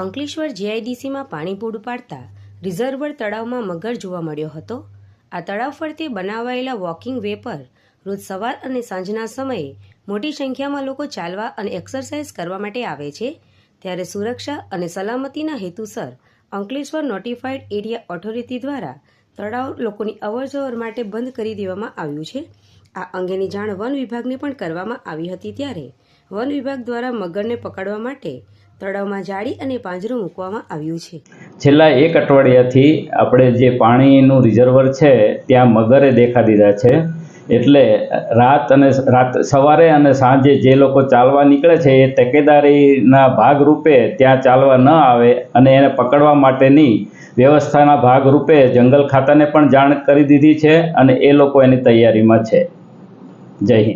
અંકલેશ્વર જીઆઈડીસીમાં પાણી પૂરું પાડતા રિઝર્વર તળાવમાં મગર જોવા મળ્યો હતો. આ તળાવ ફરતે બનાવાયેલા વોકિંગ વે પર રોજ સવાર અને સાંજના સમયે મોટી સંખ્યામાં લોકો ચાલવા અને એક્સરસાઇઝ કરવા માટે આવે છે. ત્યારે સુરક્ષા અને સલામતીના હેતુસર અંકલેશ્વર નોટિફાઈડ એરિયા ઓથોરિટી દ્વારા તળાવ લોકોની અવરજવર માટે બંધ કરી દેવામાં આવ્યું છે. આ અંગેની જાણ વન વિભાગને પણ કરવામાં આવી હતી ત્યારે વન વિભાગ દ્વારા મગરને પકડવા માટે તળાવમાં જાળી અને પાંજરું મૂકવામાં આવ્યું છે. છેલ્લા એક અઠવાડિયાથી આપણે જે પાણીનું રિઝર્વર છે, ત્યાં મગરે દેખા દીધા છે. એટલે રાત અને રાત સવારે અને સાંજે જે લોકો ચાલવા નીકળે છે, એ તકેદારીના ભાગરૂપે ત્યાં ચાલવા ન આવે અને એને પકડવા માટેની વ્યવસ્થાના ભાગરૂપે જંગલ ખાતાને પણ જાણ કરી દીધી છે અને એ લોકો એની તૈયારીમાં છે. જય હિન્દ.